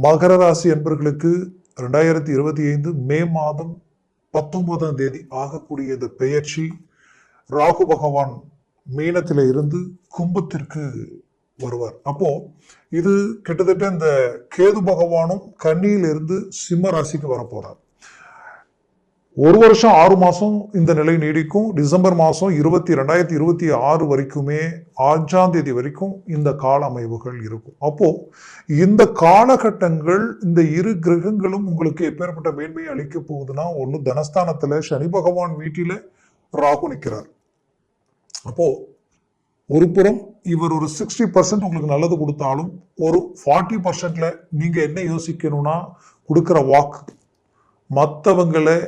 மகர ராசி என்பர்களுக்கு ரெண்டாயிரத்தி இருபத்தி ஐந்து மே மாதம் பத்தொன்பதாம் தேதி ஆகக்கூடிய இந்த பெயர்ச்சி ராகு பகவான் மீனத்தில் இருந்து கும்பத்திற்கு வருவார். அப்போ இது கிட்டத்தட்ட இந்த கேது பகவானும் கன்னியிலிருந்து சிம்ம ராசிக்கு வரப்போறார். ஒரு வருஷம் ஆறு மாதம் இந்த நிலை நீடிக்கும். டிசம்பர் மாதம் இருபத்தி ரெண்டாயிரத்தி இருபத்தி ஆறு வரைக்குமே அஞ்சாம் தேதி வரைக்கும் இந்த கால அமைவுகள் இருக்கும். அப்போது இந்த காலகட்டங்கள் இந்த இரு கிரகங்களும் உங்களுக்கு எப்பேற்பட்ட மேன்மையை அளிக்க போகுதுன்னா ஒன்று தனஸ்தானத்தில் சனி பகவான் வீட்டில் ராகு நிற்கிறார் அப்போது ஒரு புறம் இவர் ஒரு சிக்ஸ்டி பர்சன்ட் உங்களுக்கு நல்லது கொடுத்தாலும் ஒரு ஃபார்ட்டி பர்சன்ட்ல நீங்கள் என்ன யோசிக்கணும்னா கொடுக்குற வாக்கு மற்றவங்களை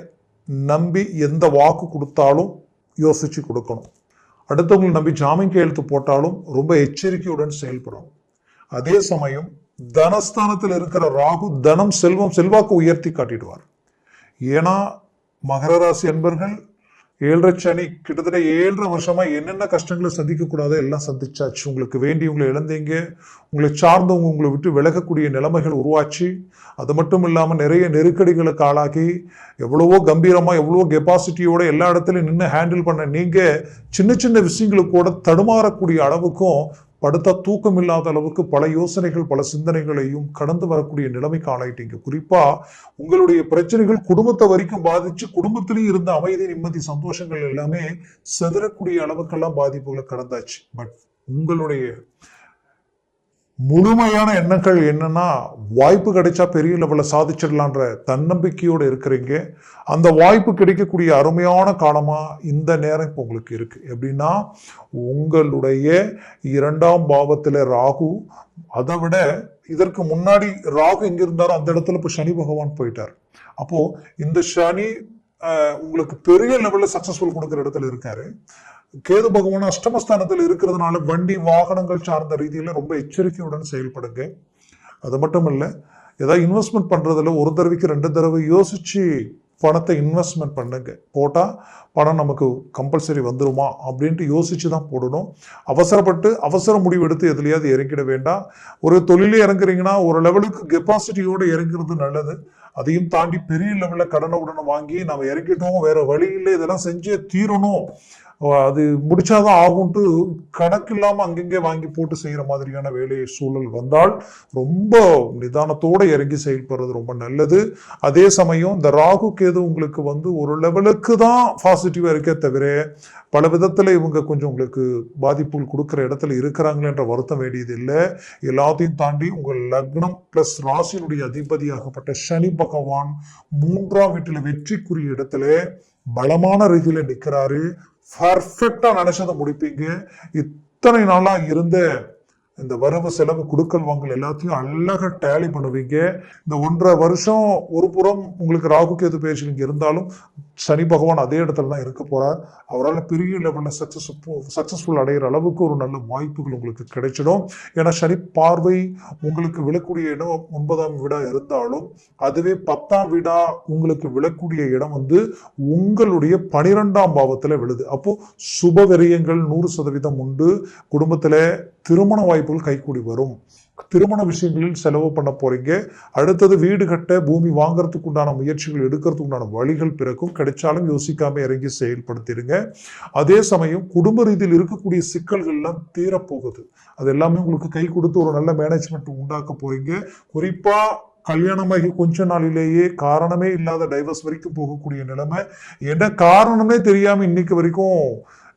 நம்பி எந்த வாக்கு கொடுத்தாலும் யோசிச்சு கொடுக்கணும். அடுத்தவங்களை நம்பி ஜாமீன் கையெழுத்து போட்டாலும் ரொம்ப எச்சரிக்கையுடன் செயல்படணும். அதே சமயம் தனஸ்தானத்தில் இருக்கிற ராகு தனம் செல்வம் செல்வாக்கு உயர்த்தி காட்டிடுவார். ஏன்னா மகர ராசி அன்பர்கள் ஏழரை சனி கிட்டத்தட்ட ஏழரை வருஷமா என்னென்ன கஷ்டங்களை சந்திக்க கூடாதோ எல்லாம் சந்திச்சாச்சு. உங்களுக்கு வேண்டியவங்களை இழந்தீங்க. உங்களை சார்ந்தவங்க உங்களை விட்டு விலகக்கூடிய நிலைமைகள் உருவாச்சு. அது மட்டும் இல்லாமல் நிறைய நெருக்கடிகளுக்கு ஆளாகி எவ்வளவோ கம்பீரமாக எவ்வளவோ கெப்பாசிட்டியோட எல்லா இடத்துலையும் நின்று ஹேண்டில் பண்ண நீங்கள் சின்ன சின்ன விஷயங்களுக்கு கூட தடுமாறக்கூடிய அளவுக்கும் படுத்த தூக்கம் இல்லாத அளவுக்கு பல யோசனைகள் பல சிந்தனைகளையும் கடந்து வரக்கூடிய நிலைமைக்கு ஆளாயிட்டீங்க. குறிப்பா உங்களுடைய பிரச்சனைகள் குடும்பத்தை வரைக்கும் பாதிச்சு குடும்பத்திலையும் இருந்த அமைதி நிம்மதி சந்தோஷங்கள் எல்லாமே செதறக்கூடிய அளவுக்கெல்லாம் பாதிப்புகளை கடந்தாச்சு. பட் உங்களுடைய முழுமையான எண்ணங்கள் என்னன்னா வாய்ப்பு கிடைச்சா பெரிய லெவலில் சாதிச்சிடலான்ற தன்னம்பிக்கையோடு இருக்கிறீங்க. அந்த வாய்ப்பு கிடைக்கக்கூடிய அருமையான காலமாக இந்த நேரம் இப்போ உங்களுக்கு இருக்குது எப்படின்னா உங்களுடைய இரண்டாம் பாவத்தில் ராகு அதை விட இதற்கு முன்னாடி ராகு எங்கே இருந்தாரோ அந்த இடத்துல இப்போ சனி பகவான் போயிட்டார். அப்போது இந்த சனி உங்களுக்கு பெரிய லெவலில் சக்ஸஸ்ஃபுல் கொடுக்குற இடத்துல இருக்காரு. கேது பகவான் அஷ்டமஸ்தானத்தில் இருக்கிறதுனால வண்டி வாகனங்கள் சார்ந்த ரீதியில் ரொம்ப எச்சரிக்கையுடன் செயல்படுங்க. அது மட்டும் இல்லை ஏதாவது இன்வெஸ்ட்மெண்ட் பண்ணுறதுல ஒரு தடவைக்கு ரெண்டு தடவை யோசிச்சு பணத்தை இன்வெஸ்ட்மெண்ட் பண்ணுங்க. போட்டால் பணம் நமக்கு கம்பல்சரி வந்துருமா அப்படின்ட்டு யோசிச்சு தான் போடணும். அவசரப்பட்டு அவசர முடிவு எடுத்து எதுலையாவது இறங்கிட வேண்டாம். ஒரு தொழிலே இறங்குறீங்கன்னா ஒரு லெவலுக்கு கெப்பாசிட்டியோடு இறங்குறது நல்லது. அதையும் தாண்டி பெரிய லெவலில் கடனை உடனே வாங்கி நம்ம இறங்கிட்டோம் வேற வழி இல்லை இதெல்லாம் செஞ்சே தீரணும். அது முடிச்சாதான் ஆகும்ட்டு கணக்கு இல்லாம அங்கங்கே வாங்கி போட்டு செய்யற மாதிரியான வேலை சூழல் வந்தால் ரொம்ப நிதானத்தோட இறங்கி செயல்படுறது ரொம்ப நல்லது. அதே சமயம் இந்த ராகு கேது உங்களுக்கு வந்து ஒரு லெவலுக்கு தான் பாசிட்டிவா இருக்கே தவிர பல விதத்துல இவங்க கொஞ்சம் உங்களுக்கு பாதிப்புகள் கொடுக்குற இடத்துல இருக்கிறாங்களேன்ற வருத்தம் வேண்டியது இல்லை எல்லாத்தையும் தாண்டி உங்கள் லக்னம் பிளஸ் ராசியினுடைய அதிபதியாகப்பட்ட சனி பகவான் மூன்றாம் வீட்டில் வெற்றிக்குரிய இடத்துல பலமான ரீதியில் நிற்கிறாரு பர்ஃபெக்டாக நினைச்சதை முடிப்பீங்க. இத்தனை நாளாக இருந்த இந்த வரவு செலவு குடுக்கல் வாங்கல் எல்லாத்தையும் அழகா டேலி பண்ணுவீங்க. இந்த ஒன்றரை வருஷம் ஒரு புறம் உங்களுக்கு ராகு கேது பேச்சு இங்க இருந்தாலும் சனி பகவான் அதே இடத்துல தான் இருக்க போறார். அவரால் பெரிய லெவலில் சக்சஸ் சக்சஸ்ஃபுல் அடைகிற அளவுக்கு ஒரு நல்ல வாய்ப்புகள் உங்களுக்கு கிடைச்சிடும். ஏன்னா சனி பார்வை உங்களுக்கு விழக்கூடிய இடம் ஒன்பதாம் வீடா இருந்தாலும் அதுவே பத்தாம் வீடா உங்களுக்கு விழக்கூடிய இடம் வந்து உங்களுடைய பனிரெண்டாம் பாவத்தில் விழுது. அப்போ சுப விரயங்கள் நூறு சதவீதம் உண்டு. குடும்பத்தில் திருமண வாய்ப்புகள் கைகூடி வரும். திருமண விஷயங்களில் செலவு பண்ண போறீங்க. அடுத்தது வீடு கட்ட பூமி வாங்குறதுக்கு உண்டான முயற்சிகள் எடுக்கிறதுக்கு உண்டான வழிகள் பிறக்கும். கிடைச்சாலும் யோசிக்காம இறங்கி செயல்படுத்திடுங்க. அதே சமயம் குடும்ப ரீதியில் இருக்கக்கூடிய சிக்கல்கள்லாம் தீரப்போகுது. அது எல்லாமே உங்களுக்கு கை கொடுத்து ஒரு நல்ல மேனேஜ்மெண்ட் உண்டாக்க போறீங்க. குறிப்பா கல்யாணமாகி கொஞ்ச நாளிலேயே காரணமே இல்லாத டைவர்ஸ் வரைக்கும் போகக்கூடிய நிலைமை. என்ன காரணமே தெரியாம இன்னைக்கு வரைக்கும்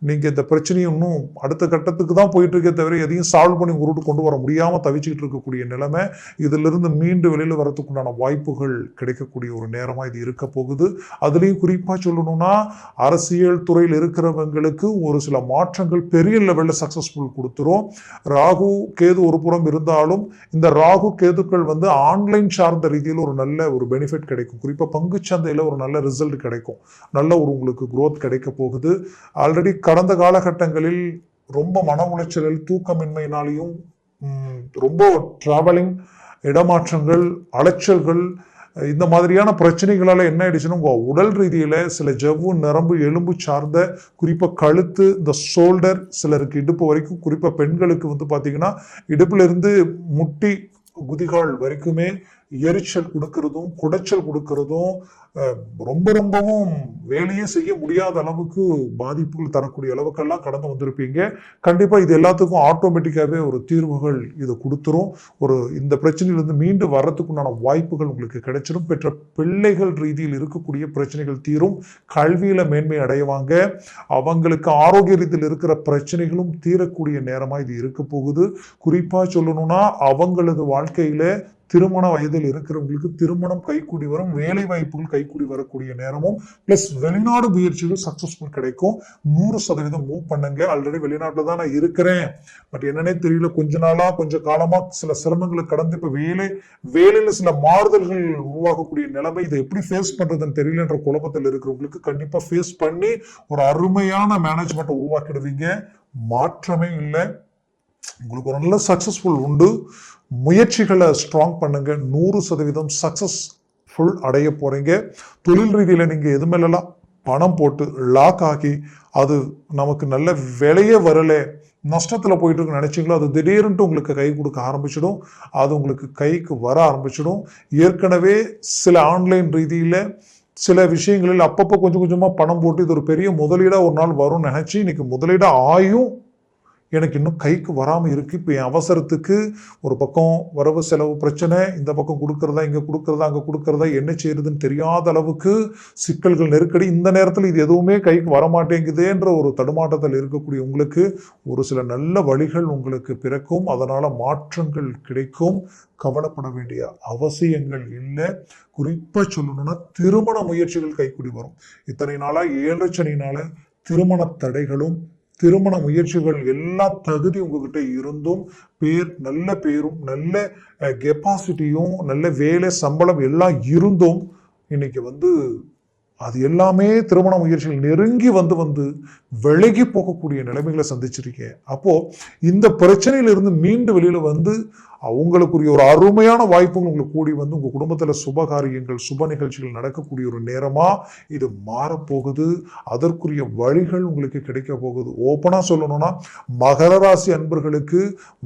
நீங்கள் இந்த பிரச்சனையும் இன்னும் அடுத்த கட்டத்துக்கு தான் போயிட்டுருக்கே தவிர எதையும் சால்வ் பண்ணி உருட்டு கொண்டு வர முடியாமல் தவிச்சிக்கிட்டு இருக்கக்கூடிய நிலைமை இதிலிருந்து மீண்டு வெளியில் வரத்துக்குண்டான வாய்ப்புகள் கிடைக்கக்கூடிய ஒரு நேரமாக இது இருக்க போகுது. அதுலேயும் குறிப்பாக சொல்லணும்னா அரசியல் துறையில் இருக்கிறவங்களுக்கு ஒரு சில மாற்றங்கள் பெரிய லெவலில் சக்ஸஸ்ஃபுல் கொடுத்துரும். ராகு கேது ஒரு புறம் இருந்தாலும் இந்த ராகு கேதுக்கள் வந்து ஆன்லைன் சார்ந்த ரீதியில் ஒரு நல்ல ஒரு பெனிஃபிட் கிடைக்கும். குறிப்பாக பங்கு சந்தையில் ஒரு நல்ல ரிசல்ட் கிடைக்கும். நல்ல ஒரு உங்களுக்கு குரோத் கிடைக்க போகுது. ஆல்ரெடி கடந்த காலகட்டங்களில் ரொம்ப மன உளைச்சலில் தூக்கமின்மையினாலையும் ரொம்ப ட்ராவலிங் இடமாற்றங்கள் அலைச்சல்கள் இந்த மாதிரியான பிரச்சனைகளால் என்ன ஆயிடுச்சுன்னா உங்கள் உடல் ரீதியில் சில ஜவ்வு நரம்பு எலும்பு சார்ந்த குறிப்பாக கழுத்து இந்த ஷோல்டர் சிலருக்கு இடுப்பு வரைக்கும் குறிப்பாக பெண்களுக்கு வந்து பார்த்திங்கன்னா இடுப்புலேருந்து முட்டி குதிகால் வரைக்குமே எரிச்சல் கொடுக்கறதும் குடைச்சல் கொடுக்கறதும் ரொம்ப ரொம்பவும் வேலையே செய்ய முடியாத அளவுக்கு பாதிப்புகள் தரக்கூடிய அளவுக்கெல்லாம் கடந்து வந்திருப்பீங்க. கண்டிப்பாக இது எல்லாத்துக்கும் ஆட்டோமேட்டிக்காகவே ஒரு தீர்வுகள் இது கொடுத்துரும். ஒரு இந்த பிரச்சனையிலிருந்து மீண்டு வர்றதுக்குண்டான வாய்ப்புகள் உங்களுக்கு கிடைச்சிடும் பெற்ற பிள்ளைகள் ரீதியில் இருக்கக்கூடிய பிரச்சனைகள் தீரும். கல்வியில் மேன்மை அடைவாங்க. அவங்களுக்கு ஆரோக்கிய ரீதியில் இருக்கிற பிரச்சனைகளும் தீரக்கூடிய நேரமாக இது இருக்க போகுது. குறிப்பாக சொல்லணும்னா அவங்களது வாழ்க்கையில் திருமண வயதில் இருக்கிறவங்களுக்கு திருமணம் கைக்கூடி வரும். வேலை வாய்ப்புகள் கை கைக்கூடி வரக்கூடிய நேரமும் பிளஸ் வெளிநாடு முயற்சிகள் சக்சஸ்ஃபுல் கிடைக்கும். நூறு சதவீதம் மூவ் பண்ணுங்க. ஆல்ரெடி வெளிநாட்டில் தான் நான் இருக்கிறேன். பட் என்னன்னே தெரியல. கொஞ்ச நாளா கொஞ்சம் காலமா சில சிரமங்களை கடந்து இப்ப வேலை வேலையில சில மாறுதல்கள் உருவாகக்கூடிய நிலைமை இதை எப்படி ஃபேஸ் பண்றதுன்னு தெரியலன்ற குழப்பத்தில் இருக்கிறவங்களுக்கு கண்டிப்பா ஃபேஸ் பண்ணி ஒரு அருமையான மேனேஜ்மெண்ட்டை உருவாக்கிடுவீங்க. மாற்றமே இல்லை. உங்களுக்கு ஒரு நல்ல சக்சஸ்ஃபுல் உண்டு. முயற்சிகளை ஸ்ட்ராங் பண்ணுங்க. நூறு சதவீதம் சக்சஸ் ஃபுல் அடைய போகிறீங்க தொழில் ரீதியில் நீங்கள் எது மேலெல்லாம் பணம் போட்டு லாக் ஆகி அது நமக்கு நல்ல விலையே வரல நஷ்டத்தில் போயிட்டு இருக்கு அது திடீர்னுட்டு உங்களுக்கு கை கொடுக்க ஆரம்பிச்சிடும். அது உங்களுக்கு கைக்கு வர ஆரம்பிச்சிடும். ஏற்கனவே சில ஆன்லைன் ரீதியில் சில விஷயங்களில் அப்பப்போ கொஞ்சம் கொஞ்சமாக பணம் போட்டு இது ஒரு பெரிய முதலீடாக ஒரு நாள் வரும்னு நினச்சி இன்னைக்கு முதலீடாக ஆயும். எனக்கு இன்னும் கைக்கு வராமல் இருக்குது இப்போ என் அவசரத்துக்கு ஒரு பக்கம் வரவு செலவு பிரச்சனை இந்த பக்கம் கொடுக்குறதா இங்கே கொடுக்குறதா அங்கே கொடுக்குறதா என்ன செய்கிறதுன்னு தெரியாத அளவுக்கு சிக்கல்கள் நெருக்கடி. இந்த நேரத்தில் இது எதுவுமே கைக்கு வரமாட்டேங்குதுன்ற ஒரு தடுமாட்டத்தில் இருக்கக்கூடிய உங்களுக்கு ஒரு சில நல்ல வழிகள் உங்களுக்கு பிறக்கும். அதனால் மாற்றங்கள் கிடைக்கும். கவலைப்பட வேண்டிய அவசியங்கள் இல்லை. குறிப்பாக சொல்லணும்னா திருமண முயற்சிகள் கைக்கூடி வரும். இத்தனை நாளாக ஏழரை சனினால திருமண தடைகளும் திருமண முயற்சிகள் எல்லா தகுதி உங்ககிட்ட இருந்தும் பேர் நல்ல பேரும் நல்ல கெப்பாசிட்டியும் நல்ல வேலை சம்பளம் எல்லாம் இருந்தும் இன்னைக்கு வந்து அது எல்லாமே திருமண முயற்சிகள் நெருங்கி வந்து வந்து விலகி போகக்கூடிய நிலைமைகளை சந்திச்சிருக்கேன் அப்போ இந்த பிரச்சனையிலிருந்து மீண்டு வெளியில வந்து அவங்களுக்குரிய ஒரு அருமையான வாய்ப்புகள் உங்களுக்கு கூடி வந்து உங்கள் குடும்பத்தில் சுப காரியங்கள் சுப நிகழ்ச்சிகள் நடக்கக்கூடிய ஒரு நேரமாக இது மாறப்போகுது. அதற்குரிய வழிகள் உங்களுக்கு கிடைக்க போகுது. ஓப்பனாக சொல்லணும்னா மகர ராசி அன்பர்களுக்கு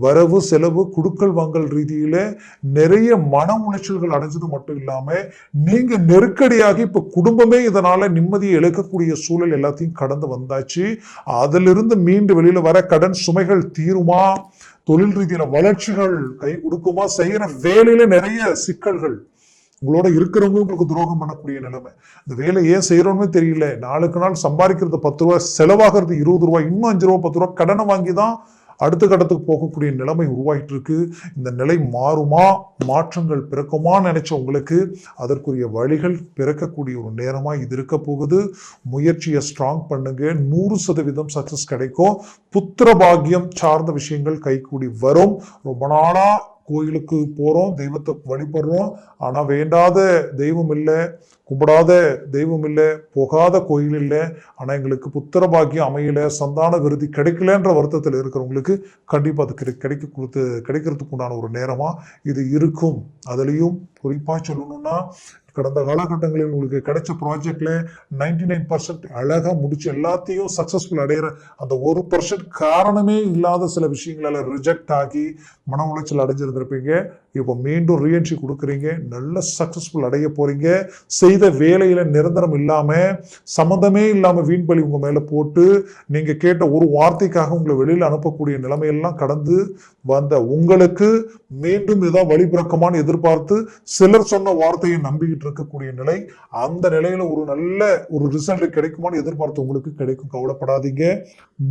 வரவு செலவு குடுக்கல் வாங்கல் ரீதியில் நிறைய மன உளைச்சல்கள் அடைஞ்சது மட்டும் இல்லாமல் நீங்கள் நெருக்கடியாகி இப்போ குடும்பமே இதனால் நிம்மதியை இழக்கக்கூடிய சூழல் எல்லாத்தையும் கடந்து வந்தாச்சு. அதிலிருந்து மீண்டு வெளியில் வர கடன் சுமைகள் தீருமா? தொழில் ரீதியில வளர்ச்சிகள் கை கொடுக்குமா? செய்யற வேலையில நிறைய சிக்கல்கள். உங்களோட இருக்கிறவங்க உங்களுக்கு துரோகம் பண்ணக்கூடிய நிலைமை. இந்த வேலை ஏன் செய்யறோம்னு தெரியல. நாளுக்கு நாள் சம்பாதிக்கிறது பத்து ரூபாய் செலவாகிறது இருபது ரூபாய் இன்னும் அஞ்சு ரூபாய் பத்து ரூபாய் கடனை வாங்கி தான் அடுத்த கட்டத்துக்கு போகக்கூடிய நிலைமை உருவாகிட்டு இருக்கு இந்த நிலை மாறுமா? மாற்றங்கள் பிறக்குமா நினைச்ச உங்களுக்கு? அதற்குரிய வழிகள் பிறக்கக்கூடிய ஒரு நேரமா இது இருக்க போகுது. முயற்சியை ஸ்ட்ராங் பண்ணுங்க. நூறு சதவீதம் சக்சஸ் கிடைக்கும். புத்திர பாக்கியம் சார்ந்த விஷயங்கள் கைகூடி வரும். ரொம்ப நாளா கோயிலுக்கு போகிறோம் தெய்வத்தை வழிபடுறோம். ஆனால் வேண்டாத தெய்வம் இல்லை கும்பிடாத தெய்வம் இல்லை போகாத கோயில் இல்லை. ஆனால் எங்களுக்கு புத்திர பாக்கியம் அமையலை சந்தான விருதி கிடைக்கலன்ற வருத்தத்தில் இருக்கிறவங்களுக்கு கண்டிப்பாக அது கிடை கிடைக்க கொடுத்து கிடைக்கிறதுக்கு உண்டான ஒரு நேரமாக இது இருக்கும். அதுலேயும் குறிப்பாக சொல்லணும்னா கடந்த காலகட்டங்களில் உங்களுக்கு கிடைச்ச ப்ராஜெக்ட்ல நைன்டி நைன் பர்சன்ட் அழகாக முடிச்சு எல்லாத்தையும் சக்ஸஸ்ஃபுல் அடையிற அந்த ஒரு பர்சன்ட் காரணமே இல்லாத சில விஷயங்களால ரிஜெக்ட் ஆகி மன உளைச்சல் அடைஞ்சிருந்திருப்பீங்க. இப்போ மீண்டும் ரீஎன்ட்ரி கொடுக்குறீங்க நல்ல சக்ஸஸ்ஃபுல் அடைய போகிறீங்க செய்த வேலையில் நிரந்தரம் இல்லாமல் சம்மந்தமே இல்லாமல் வீண் பலி உங்கள் மேலே போட்டு நீங்கள் கேட்ட ஒரு வார்த்தைக்காக உங்களை வெளியில் அனுப்பக்கூடிய நிலைமையெல்லாம் கடந்து வந்த உங்களுக்கு மீண்டும் இதான் வழிபிறக்கமானு எதிர்பார்த்து சிலர் சொன்ன வார்த்தையை நம்பிக்கிட்டு இருக்கக்கூடிய நிலை அந்த நிலையில் ஒரு நல்ல ஒரு ரிசல்ட் கிடைக்குமான்னு எதிர்பார்த்து உங்களுக்கு கிடைக்கும். கவலைப்படாதீங்க.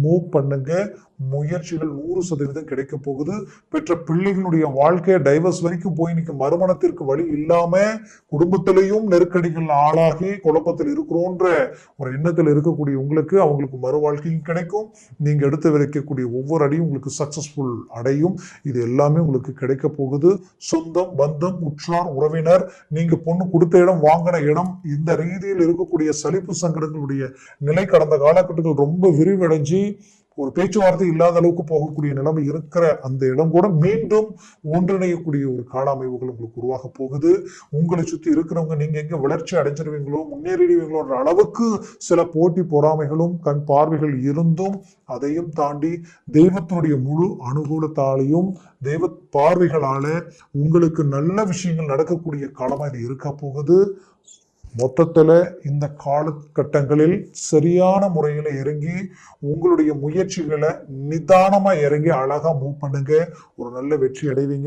மூவ் பண்ணுங்க. முயற்சிகள் நூறு சதவீதம் கிடைக்க போகுது. பெற்ற பிள்ளைகளுடைய வாழ்க்கையை டைவர்ஸ் வரைக்கும் போய் இன்னைக்கு மறுமணத்திற்கு வழி இல்லாம குடும்பத்திலையும் நெருக்கடிகள் ஆளாகி குழப்பத்தில் இருக்கிறோன்ற ஒரு எண்ணத்தில் இருக்கக்கூடிய உங்களுக்கு அவங்களுக்கு மறு வாழ்க்கையும் கிடைக்கும். நீங்க எடுத்து வைக்கக்கூடிய ஒவ்வொரு அடியும் உங்களுக்கு சக்சஸ்ஃபுல் அடையும். இது எல்லாமே உங்களுக்கு கிடைக்க போகுது. சொந்தம் பந்தம் உற்றார் உறவினர் நீங்க பொண்ணு கொடுத்த இடம் வாங்கின இடம் இந்த ரீதியில் இருக்கக்கூடிய சலிப்பு சங்கடங்களுடைய நிலை கடந்த காலகட்டங்கள் ரொம்ப விரிவடைஞ்சு ஒரு பேச்சுவார்த்தை இல்லாத அளவுக்கு போகக்கூடிய நிலைமை இருக்கிற அந்த இடம் கூட மீண்டும் ஒன்றிணையக்கூடிய ஒரு கால அமைவுகள் உங்களுக்கு உருவாக போகுது. உங்களை சுத்தி இருக்கிறவங்க நீங்க எங்க வளர்ச்சி அடைஞ்சிருவீங்களோ முன்னேறிடுவீங்களோன்ற அளவுக்கு சில போட்டி பொறாமைகளும் கண் பார்வைகள் இருந்தும் அதையும் தாண்டி தெய்வத்தினுடைய முழு அனுகூலத்தாலையும் தெய்வ பார்வைகளால உங்களுக்கு நல்ல விஷயங்கள் நடக்கக்கூடிய காலமா இது இருக்க போகுது. மொத்தத்தில் இந்த காலகட்டங்களில் சரியான முறையில் இறங்கி உங்களுடைய முயற்சிகளை நிதானமாக இறங்கி அழகாக மூவ் பண்ணுங்க. ஒரு நல்ல வெற்றி அடைவீங்க.